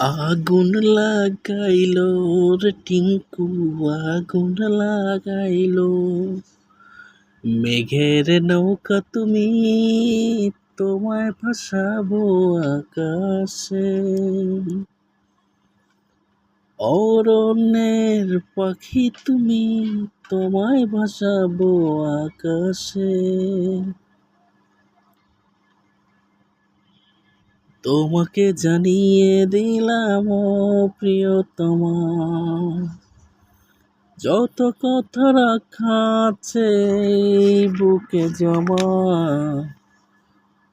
আগুন লাগাইল রে টিঙ্কু, আগুন লাগাইল। মেঘের নৌকা তুমি তোমায় ভাসাবো আকাশে। অরণ্যের পাখি তুমি তোমায় ভাসাবো আকাশে। তোমাকে জানিয়ে দিলাম প্রিয়তমা। যত কথা রাখা আছে বুকে জমা।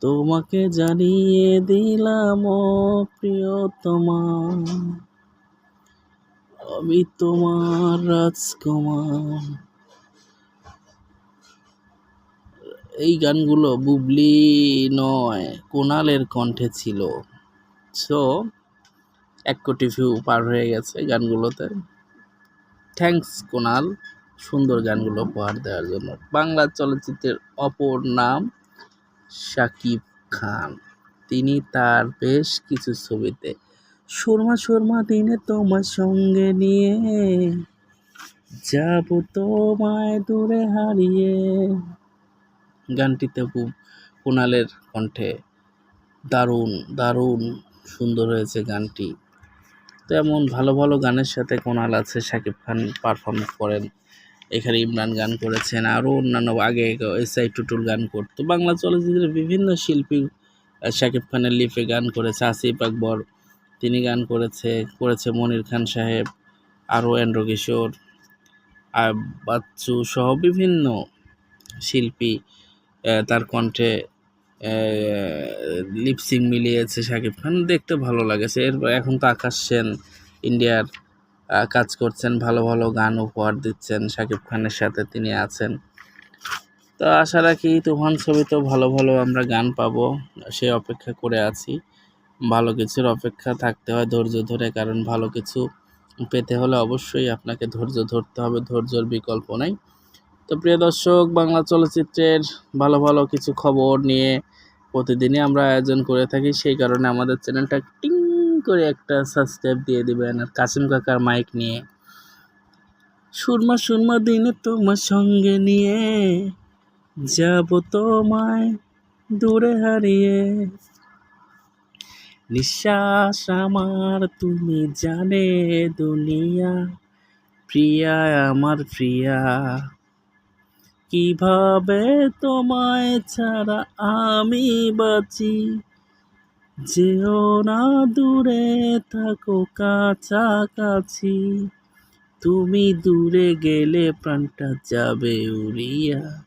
তোমাকে জানিয়ে দিলাম প্রিয়তমা। আমি তোমার রাজকুমার। এই গানগুলো বুবলি নয় কোনালের কণ্ঠে ছিল। সো এক কোটি ভিউ পার হয়ে গেছে গানগুলোতে। থ্যাঙ্কস কোনাল সুন্দর গানগুলো উপহার দেওয়ার জন্য। বাংলা চলচ্চিত্রের অপর নাম শাকিব খান। তিনি তার বেশ কিছু ছবিতে সুরমা সুরমা দিনে তোমার সঙ্গে নিয়ে যাব তোমায় দূরে হারিয়ে। গানটিতে কুণালের কণ্ঠে দারুণ দারুণ সুন্দর হয়েছে গানটি। তো এমন ভালো ভালো গানের সাথে কোনাল আছে শাকিব খান পারফর্ম করেন। এখানে ইমরান গান করেছেন, আরও অন্যান্য আগে এস আই টুটুল গান করতো। বাংলা চলচ্চিত্রের বিভিন্ন শিল্পী শাকিব খানের লিপে গান করেছে, আসিফ আকবর তিনি গান করেছে করেছে মনির খান সাহেব, আরও এন্ড্র কিশোর বাচ্চু সহ বিভিন্ন শিল্পী। তার কণ্ঠে লিপসিং মিলিয়েছে শাকিব খান। দেখতে ভালো লাগেছে। এরপর এখন তো আকাশ সেন ইন্ডিয়ার কাজ করছেন, ভালো ভালো গান উপহার দিচ্ছেন শাকিব খানের সাথে তিনি আছেন। তো আশা রাখি তুফান ছবিতেও ভালো ভালো আমরা গান পাবো, সে অপেক্ষা করে আছি। ভালো কিছুর অপেক্ষা থাকতে হয় ধৈর্য ধরে, কারণ ভালো কিছু পেতে হলে অবশ্যই আপনাকে ধৈর্য ধরতে হবে, ধৈর্যর বিকল্প নেই। তো প্রিয় দর্শক, বাংলা চলচ্চিত্রের ভালো ভালো কিছু খবর নিয়ে প্রতিদিনই আমরা আয়োজন করে থাকি। সেই কারণে আমাদের চ্যানেলটা টিং করে একটা সাবস্ক্রাইব দিয়ে দিবেন। আর কাসিম কাকার মাইক নিয়ে। সুরমা সুরমা, দিনে তোমার সঙ্গে নিয়ে যাব তোমায় দূরে হারিয়ে। নিঃশ্বাস আমার তুমি জানে, দুনিয়া প্রিয়া, আমার প্রিয়া। কীভাবে তোমায় ছাড়া আমি বাঁচি? যেও না দূরে থাকো কাছাকাছি। তুমি দূরে গেলে প্রাণটা যাবে উড়িয়া।